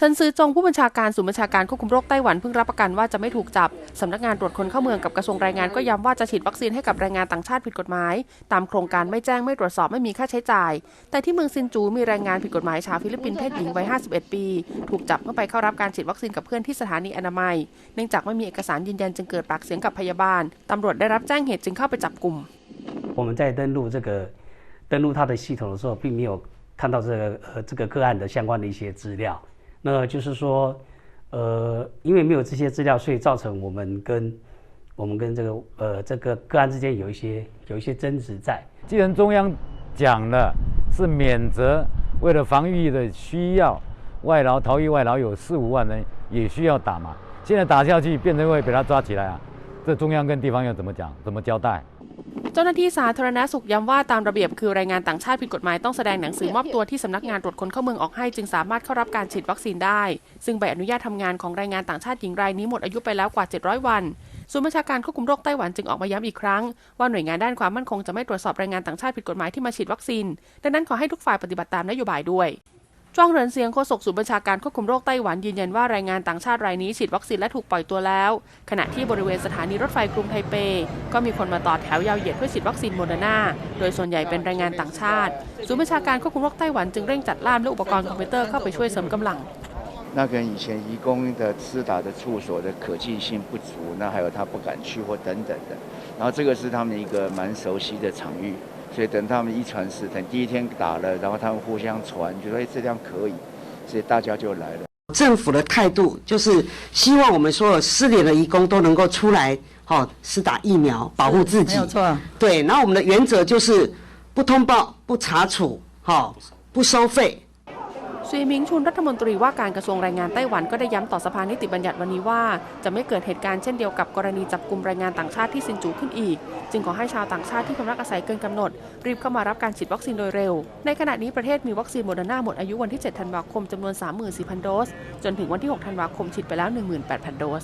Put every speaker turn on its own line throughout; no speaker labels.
ชิญซือจงผู้บัญชาการศูนย์บัญชาการควบคุมโรคไต้หวันเพิ่งรับประกันว่าจะไม่ถูกจับ สำนักงานตรวจคนเข้าเมืองกับกระทรวงแรงงานก็ย้ำว่าจะฉีดวัคซีนให้กับแรงงานต่างชาติผิดกฎหมาย ตามโครงการไม่แจ้งไม่ตรวจสอบไม่มีค่าใช้จ่าย แต่ที่เมืองซินจูมีแรงงานผิดกฎหมายชาวฟิลิปปินส์เพศหญิงวัย 51 ปี ถูกจับเมื่อไปเข้ารับการฉีดวัคซีนกับเพื่อนที่สถานีอนามัย เนื่องจากไม่มีเอกสารยืนยันจึงเกิดปากเสียงกับพยาบาลตำรวจได้รับแจ้งเหตุจึงเข้าไปจับกลุ่ม
我们在登录这个登录它的系统的时候，并没有看到这个呃这个个案的相关的一些资料。 那就是说，呃，因为没有这些资料，所以造成我们跟我们跟这个呃这个个案之间有一些有一些争执在。
既然中央讲了是免责，为了防御的需要，外劳逃逸外劳有四五万人也需要打嘛，现在打下去变成会被他抓起来啊，这中央跟地方要怎么讲，怎么交代？
เจ้าหน้าที่สาธารณสุขย้ำว่าตามระเบียบคือแรงงานต่างชาติผิดกฎหมายต้องแสดงหนังสือมอบตัวที่สำนักงานตรวจคนเข้าเมืองออกให้จึงสามารถเข้ารับการฉีดวัคซีนได้ ซึ่งใบอนุญาตทำงานของแรงงานต่างชาติหญิงรายนี้หมดอายุไปแล้วกว่า 700 วันศูนย์บัญชาการควบคุมโรคไต้หวันจึงออกมาย้ำอีกครั้ง ว่าหน่วยงานด้านความมั่นคงจะไม่ตรวจสอบแรงงานต่างชาติผิดกฎหมายที่มาฉีดวัคซีน ดังนั้นขอให้ทุกฝ่ายปฏิบัติตามนโยบายด้วย จ้องเหรินเสียงโฆษกศูนย์บัญชาการควบคุมโรคไต้หวันยืนยันว่าแรงงานต่างชาติรายนี้ฉีดวัคซีนและถูกปล่อยตัวแล้ว ขณะที่บริเวณสถานีรถไฟกรุงไทเป ก็มีคนมาต่อแถวยาวเหยียดเพื่อฉีดวัคซีนโมเดอร์นาโดยส่วนใหญ่เป็นแรงงานต่างชาติ ศูนย์บัญชาการควบคุมโรคไต้หวันจึงเร่งจัดล่ามและอุปกรณ์คอมพิวเตอร์เข้าไปช่วยเสริมกำลัง
那跟以前移工的施打的处所的可进性不足，那还有他不敢去或等等的，然后这个是他们一个蛮熟悉的场域， 所以等他们一传十，等第一天打了，然后他们互相传，觉得哎这样可以，所以大家就来了。
政府的态度就是希望我们所有失联的义工都能够出来，哈、哦，是打疫苗，保护自己。
没有错。
对，然后我们的原则就是不通报、不查处，好、不收费。
ซีมิงชุนรัฐมนตรีว่าการกระทรวงแรงงานไต้หวันก็ได้ย้ำต่อสภานิติบัญญัติวันนี้ว่า จะไม่เกิดเหตุการณ์เช่นเดียวกับกรณีจับกลุ่มแรงงานต่างชาติที่ซินจูขึ้นอีก จึงขอให้ชาวต่างชาติที่พำนักอาศัยเกินกำหนด รีบเข้ามารับการฉีดวัคซีนโดยเร็ว ในขณะนี้ประเทศมีวัคซีนโมเดอร์นาหมดอายุวันที่ 7 ธันวาคมจำนวน 34,000 โดส จนถึงวันที่ 6 ธันวาคมฉีดไปแล้ว 18,000 โดส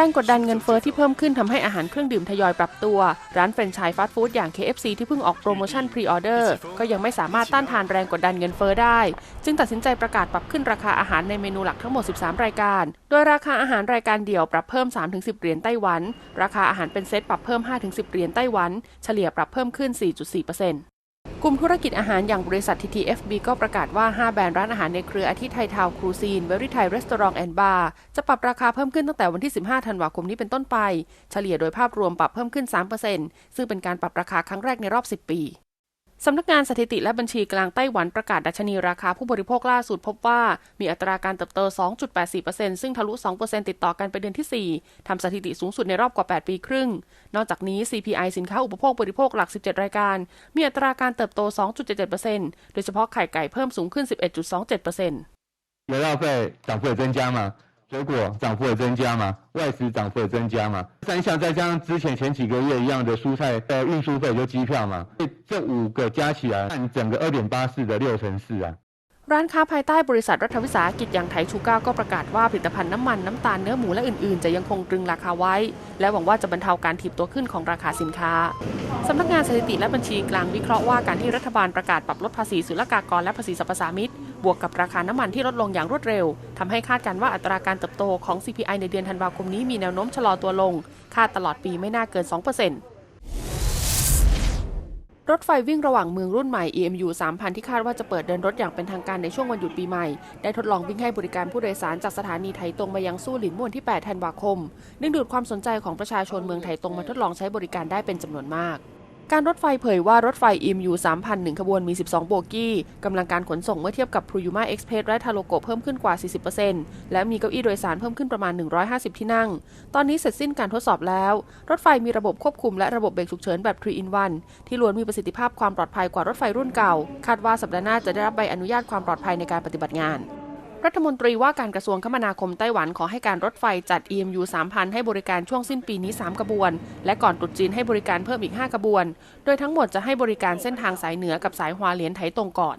แรงกดดันเงินเฟอ้อที่เพิ่มขึ้นทำให้อาหารเครื่องดื่มทยอยปรับตัว ร้านแฟรนไชส์ฟาสต์ฟู้ดอย่าง KFC ที่เพิ่งออกโปรโมชั่นพรีออเดอร์ก็ยังไม่สามารถต้านทานแรงกดดันเงินเฟอ้อได้ จึงตัดสินใจประกาศปรับขึ้นราคาอาหารในเมนูหลักทั้งหมด 13 รายการ โดยราคาอาหารรายการเดี่ยวปรับเพิ่ม 3-10 เหรียญไต้หวัน ราคาอาหารเป็นเซตปรับเพิ่ม 5-10 เหรียญไต้หวัน เฉลี่ยปรับเพิ่มขึ้น 4.4% กลุ่มธุรกิจอาหารอย่างบริษัท TTFB ก็ประกาศว่า 5 แบรนด์ร้านอาหารในเครืออาทิไทยทาวครูซีนเวริไทยรีสตอรองแอนด์บาร์จะปรับราคาเพิ่มขึ้นตั้งแต่วันที่ 15 ธันวาคมนี้เป็นต้นไป เฉลี่ยโดยภาพรวมปรับเพิ่มขึ้น 3%ซึ่งเป็นการปรับราคาครั้งแรกในรอบ 10 ปี สำนักงานสถิติและบัญชีกลางไต้หวันประกาศดัชนีราคาผู้บริโภคล่าสุดพบว่ามีอัตราการเติบโต 2.84%ซึ่งทะลุ 2%ติดต่อกันเป็นเดือนที่ 4 ทำสถิติสูงสุดในรอบกว่า 8 ปีครึ่ง นอกจากนี้ CPI สินค้าอุปโภคบริโภคหลัก 17 รายการ มีอัตราการเติบโต 2.77%โดยเฉพาะไข่ไก่เพิ่มสูงขึ้น 11.27%
原料费涨幅也增加嘛，水果涨幅也增加嘛， 外食涨幅也增加嘛，三项再加上之前前几个月一样的蔬菜的运输费就机票嘛，所以这五个加起来占整个二点八四的六成四啊。
ร้านค้าภายใต้บริษัทรัฐวิสาหกิจอย่างไทยชูก้าก็ประกาศว่าผลิตภัณฑ์น้ำมัน น้ำตาลเนื้อหมูและอื่นๆ จะยังคงตรึงราคาไว้ และหวังว่าจะบรรเทาการถีบตัวขึ้นของราคาสินค้า สำนักงานสถิติและบัญชีกลางวิเคราะห์ว่าการที่รัฐบาลประกาศปรับลดภาษีศุลกากรและภาษีสรรพสามิต บวกกับราคาน้ำมันที่ลดลงอย่างรวดเร็วทำให้คาดการณ์ว่าอัตราการเติบโตของ CPI ในเดือนธันวาคมนี้มีแนวโน้มชะลอตัวลง คาดตลอดปีไม่น่าเกิน 2%รถไฟวิ่งระหว่างเมืองรุ่นใหม่ EMU 3000 ที่คาดว่าจะเปิดเดินรถอย่างเป็นทางการในช่วงวันหยุดปีใหม่ ได้ทดลองวิ่งให้บริการผู้โดยสารจากสถานีไถตรงมายังสู้หลินม่วนที่ 8 ธันวาคม ดึงดูดความสนใจของประชาชนเมืองไถตรงมาทดลองใช้บริการได้เป็นจำนวนมาก การรถไฟเผยว่ารถไฟ EMU 3000หนึ่งขบวนมี 12 โบกี้ กำลังการขนส่งเมื่อเทียบกับ Pruyuma Express และ Talogo เพิ่มขึ้นกว่า 40%และมีเก้าอี้โดยสารเพิ่มขึ้นประมาณ 150 ที่นั่ง ตอนนี้เสร็จสิ้นการทดสอบแล้ว รถไฟมีระบบควบคุมและระบบเบรกฉุกเฉินแบบ 3 in 1 ที่ล้วนมีประสิทธิภาพความปลอดภัยกว่ารถไฟรุ่นเก่า คาดว่าสัปดาห์หน้าจะได้รับใบอนุญาตความปลอดภัยในการปฏิบัติงาน รัฐมนตรีว่าการกระทรวงคมนาคมไต้หวันขอให้การรถไฟจัด EMU 3000 ให้บริการช่วงสิ้นปีนี้ 3 กระบวน และก่อนตรุษจีนให้บริการเพิ่มอีก 5 กระบวน โดยทั้งหมดจะให้บริการเส้นทางสายเหนือกับสายฮวาเหลียนไถตรงก่อน